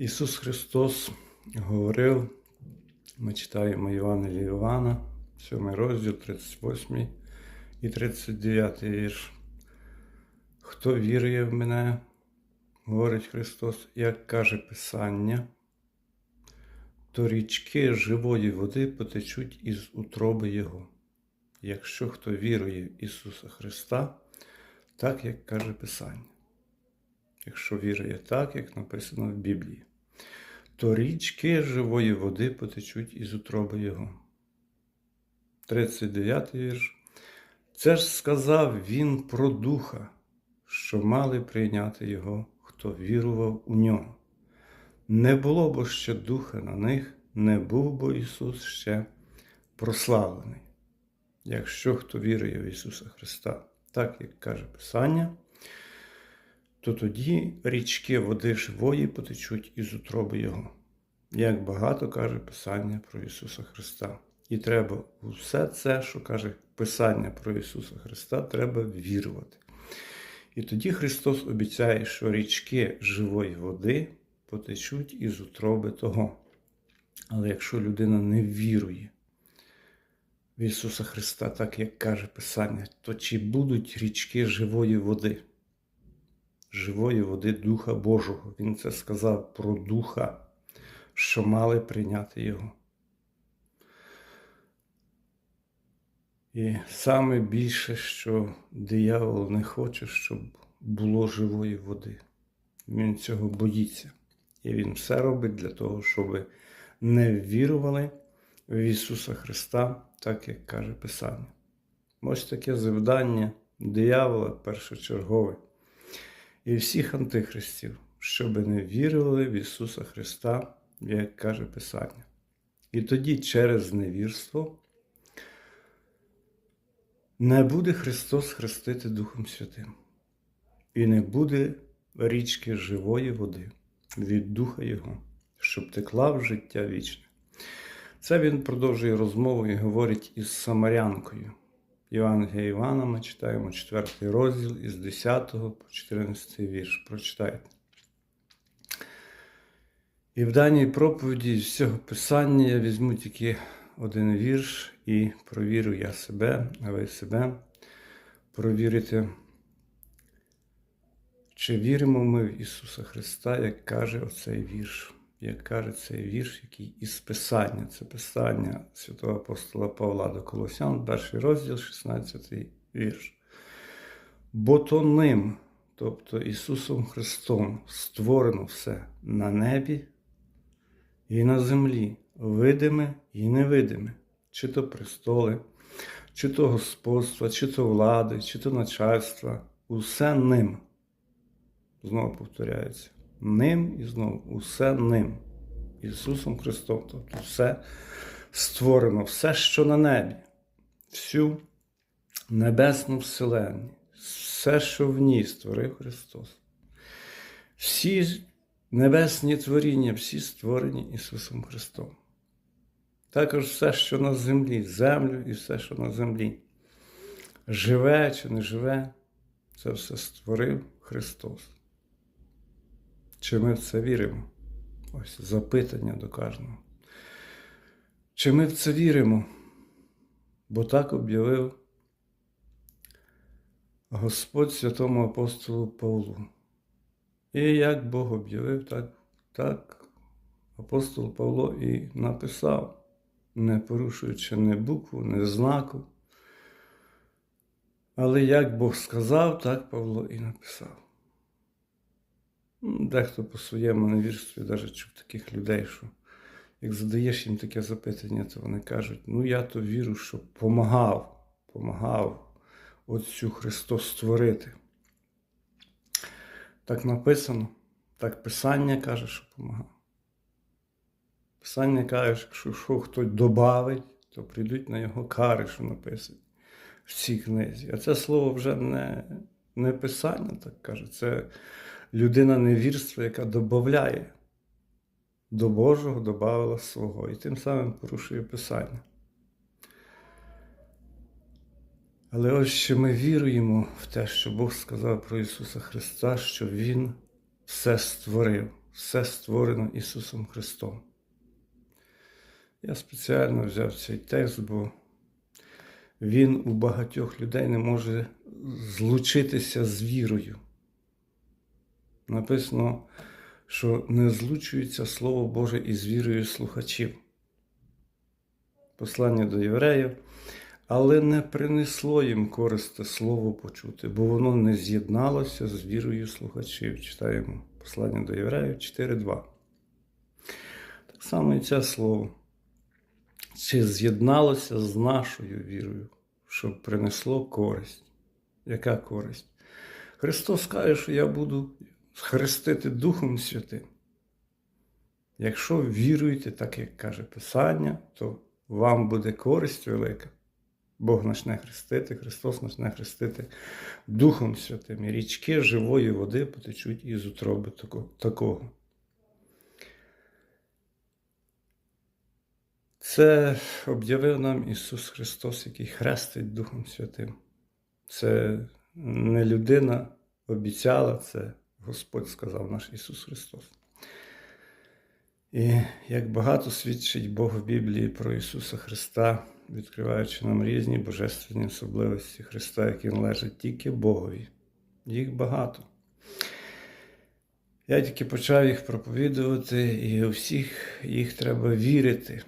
Ісус Христос говорив, ми читаємо Євангелія Івана, 7 розділ, 38 і 39 вірш. Хто вірує в мене, говорить Христос, як каже Писання, то річки живої води потечуть із утроби Його. Якщо хто вірує в Ісуса Христа, так як каже Писання. Якщо вірує так, як написано в Біблії, то річки живої води потечуть із утроби Його. 39 вірш. Це ж сказав він про духа, що мали прийняти Його, хто вірував у нього. Не було бо ще духа на них, не був бо Ісус ще прославлений. Якщо хто вірує в Ісуса Христа, так як каже Писання, то тоді річки води живої потечуть із утроби Його. Як багато каже Писання про Ісуса Христа. І треба все це, що каже Писання про Ісуса Христа, треба вірувати. І тоді Христос обіцяє, що річки живої води потечуть із утроби Того. Але якщо людина не вірує в Ісуса Христа, так як каже Писання, то чи будуть річки живої води? Живої води Духа Божого. Він це сказав про Духа, що мали прийняти Його. І саме більше, що диявол не хоче, щоб було живої води. Він цього боїться. І він все робить для того, щоб не вірували в Ісуса Христа, так як каже Писання. Ось таке завдання диявола першочергове і всіх антихристів, щоб не вірили в Ісуса Христа, як каже Писання. І тоді через невірство не буде Христос хрестити Духом Святим, і не буде річки живої води від Духа Його, щоб текла в життя вічне. Це він продовжує розмову і говорить із Самарянкою. Євангелія Івана ми читаємо 4 розділ із 10 по 14 вірш. Прочитайте. І в даній проповіді з цього писання я візьму тільки один вірш і провірю я себе, а ви себе. Провірите, чи віримо ми в Ісуса Христа, як каже оцей вірш, як каже цей вірш, який із Писання. Це Писання святого апостола Павла до Колосян, перший розділ, 16 вірш. Бо то ним, тобто Ісусом Христом, створено все на небі і на землі, видиме і невидиме, чи то престоли, чи то господства, чи то влади, чи то начальства, усе ним. Знову повторяється. Ним і знову усе ним. Ісусом Христом. Тобто все створено, все, що на небі, всю небесну вселенну, все, що в ній створив Христос. Всі небесні творіння, всі створені Ісусом Христом. Також все, що на землі, землю і все, що на землі. Живе чи не живе, це все створив Христос. Чи ми в це віримо? Ось запитання до кожного. Чи ми в це віримо? Бо так об'явив Господь святому апостолу Павлу. І як Бог об'явив, так, так апостол Павло і написав, не порушуючи ні букву, ні знаку. Але як Бог сказав, так Павло і написав. Дехто по своєму невірстві навіть чув таких людей, що як задаєш їм таке запитання, то вони кажуть, ну я то вірю, що помагав, помагав Отцю Христос створити. Так написано, так Писання каже, що помагав. Писання каже, що якщо хтось додавить, то прийдуть на його кари, що написані в цій книзі. А це слово вже не, не Писання, так каже, це людина невірства, яка додає до Божого, додавала свого і тим самим порушує Писання. Але ось що ми віруємо в те, що Бог сказав про Ісуса Христа, що Він все створив. все створено Ісусом Христом. Я спеціально взяв цей текст, бо він у багатьох людей не може злучитися з вірою. Написано, що не злучується Слово Боже із вірою слухачів. Послання до євреїв, але не принесло їм користи слово почути, бо воно не з'єдналося з вірою слухачів. Читаємо послання до євреїв 4.2. Так само і це слово. Чи з'єдналося з нашою вірою, щоб принесло користь? Яка користь? Христос каже, що я буду хрестити Духом Святим. Якщо віруєте, так як каже Писання, то вам буде користь велика. Бог почне хрестити, Христос почне хрестити Духом Святим. І річки живої води потечуть із утроби такого. Це об'явив нам Ісус Христос, який хрестить Духом Святим. Це не людина обіцяла, це Господь сказав наш Ісус Христос. І як багато свідчить Бог в Біблії про Ісуса Христа, відкриваючи нам різні божественні особливості Христа, які належать тільки Богові. Їх багато. Я тільки почав їх проповідувати, і у всіх їх треба вірити.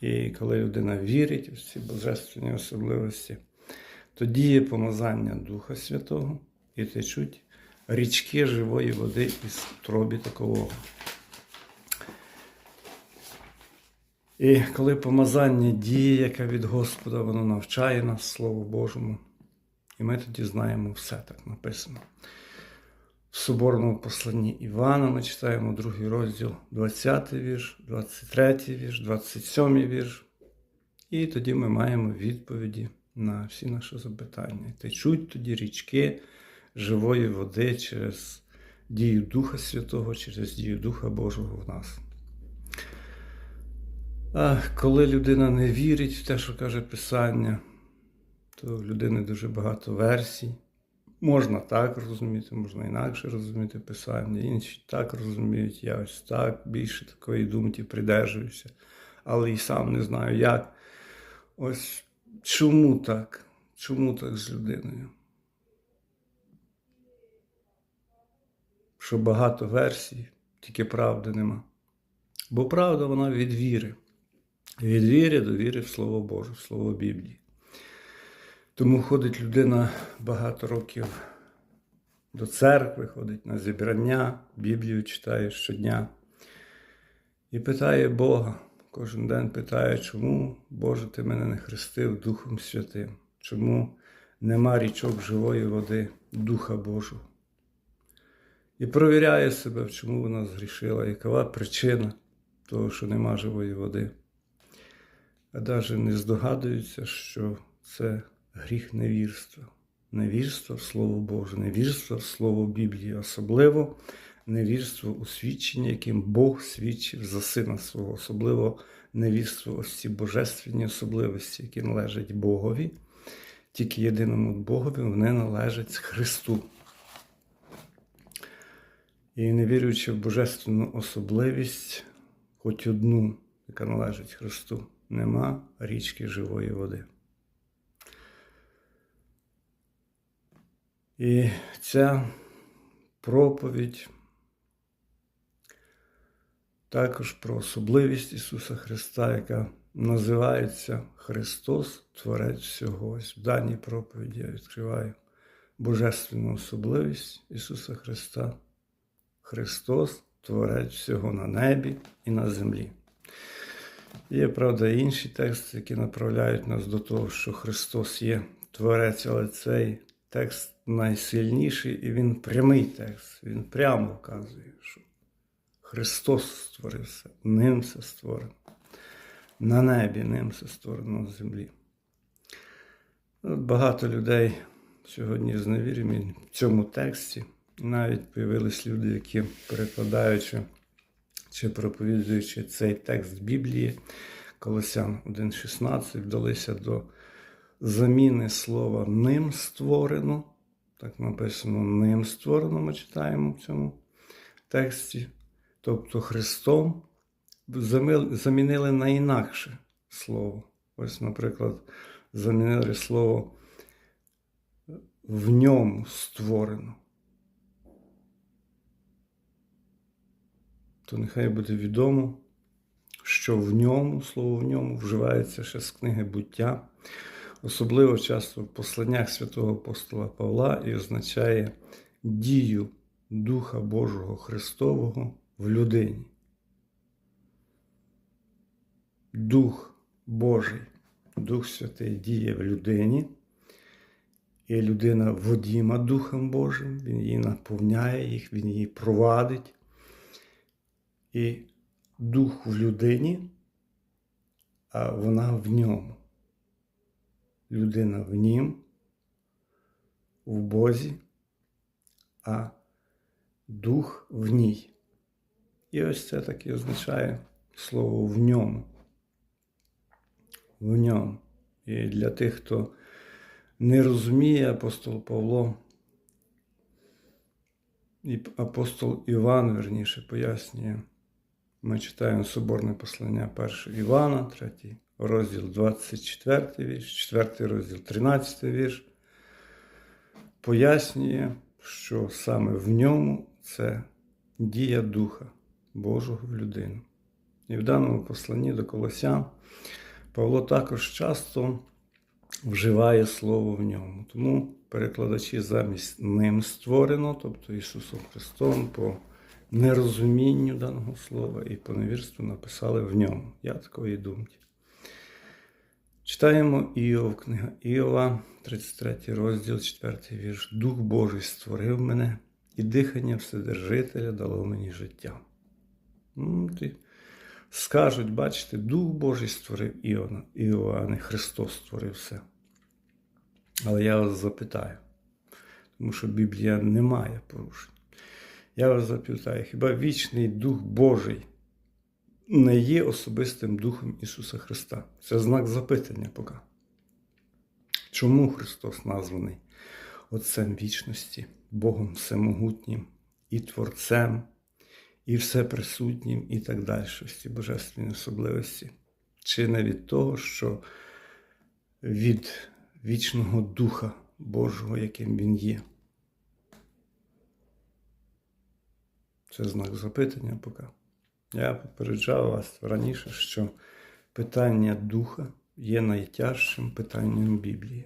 І коли людина вірить в ці божественні особливості, то діє помазання Духа Святого і течуть річки живої води із тробі такового. І коли помазання діє, яке від Господа, воно навчає нас Слову Божому. І ми тоді знаємо все так написано. В Соборному посланні Івана ми читаємо другий розділ, 20 вірш, 23 вірш, 27 вірш. І тоді ми маємо відповіді на всі наші запитання. Течуть тоді річки живої води через дію Духа Святого, через дію Духа Божого в нас. А коли людина не вірить в те, що каже Писання, то в людини дуже багато версій. Можна так розуміти, можна інакше розуміти Писання, інші так розуміють, я ось так, більше такої думки придержуюся, але і сам не знаю, як. Ось чому так? Чому так з людиною? Що багато версій, тільки правди нема. Бо правда вона від віри. Від віри до віри в Слово Боже, в Слово Біблії. Тому ходить людина багато років до церкви, ходить на зібрання, Біблію читає щодня і питає Бога. Кожен день питає, чому, Боже, ти мене не хрестив Духом Святим? Чому нема річок живої води, Духа Божого? І провіряє себе, чому вона згрішила, яка причина того, що нема живої води. А навіть не здогадуються, що це гріх невірства. Невірство в Слово Боже, невірство в Слово Біблії, особливо невірство у свідченні, яким Бог свідчив за сина свого, особливо невірство ось ці божественні особливості, які належать Богові, тільки єдиному Богові вони належать Христу. І не віруючи в божественну особливість, хоч одну, яка належить Христу, нема річки живої води. І ця проповідь також про особливість Ісуса Христа, яка називається Христос, Творець всього. Ось в даній проповіді я відкриваю божественну особливість Ісуса Христа. Христос Творець всього на небі і на землі. Є, правда, інші тексти, які направляють нас до того, що Христос є Творець, але цей текст найсильніший і він прямий текст. Він прямо вказує, що Христос створив все, ним все створено. На небі ним все створено на землі. Багато людей сьогодні зневірені в цьому тексті. Навіть з'явились люди, які перекладаючи чи проповідуючи цей текст Біблії, Колосян 1.16, вдалися до заміни слова ним створено. Так написано ним створено, ми читаємо в цьому тексті, тобто Христом, замінили на інакше слово. Ось, наприклад, замінили слово в ньому створено. То нехай буде відомо, що в ньому, слово в ньому вживається ще з книги буття, особливо часто в посланнях святого апостола Павла і означає дію Духа Божого Христового в людині. Дух Божий, Дух Святий діє в людині, і людина водіма Духом Божим, Він її наповняє їх, Він її провадить. І дух в людині, а вона в ньому. Людина в нім, в Бозі, а дух в ній. І ось це так і означає слово в ньому. В ньому. І для тих, хто не розуміє апостол Павло, і апостол Іван, верніше, пояснює. Ми читаємо Соборне послання 1 Івана, 3 розділ 24 вірш, 4 розділ 13 вірш. Пояснює, що саме в ньому це дія Духа Божого в людину. І в даному посланні до Колосян Павло також часто вживає слово в ньому. Тому перекладачі замість ним створено, тобто Ісусом Христом, по нерозумінню даного слова і по невірству написали в ньому. Я такої думки. Читаємо Іов, книга Іова, 33 розділ, 4 вірш. Дух Божий створив мене, і дихання Вседержителя дало мені життя. Ти- Скажуть, бачите, Дух Божий створив Іона, Іова, а не Христос створив все. Але я вас запитаю, тому що Біблія не має порушень. Я вас запитаю, хіба вічний Дух Божий не є особистим Духом Ісуса Христа? Це знак запитання поки. Чому Христос названий Отцем вічності, Богом Всемогутнім і Творцем, і Всеприсутнім, і так далі, всі божественні особливості? Чи не від того, що від вічного Духа Божого, яким Він є? Це знак запитання поки. Я попереджав вас раніше, що питання духа є найтяжчим питанням Біблії.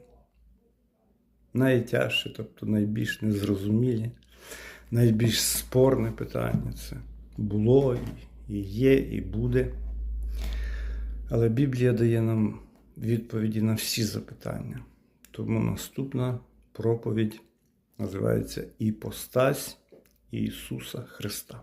Найтяжче, тобто найбільш незрозумілі, найбільш спорне питання це було, і є, і буде. Але Біблія дає нам відповіді на всі запитання. Тому наступна проповідь називається Іпостась Ісуса Христа.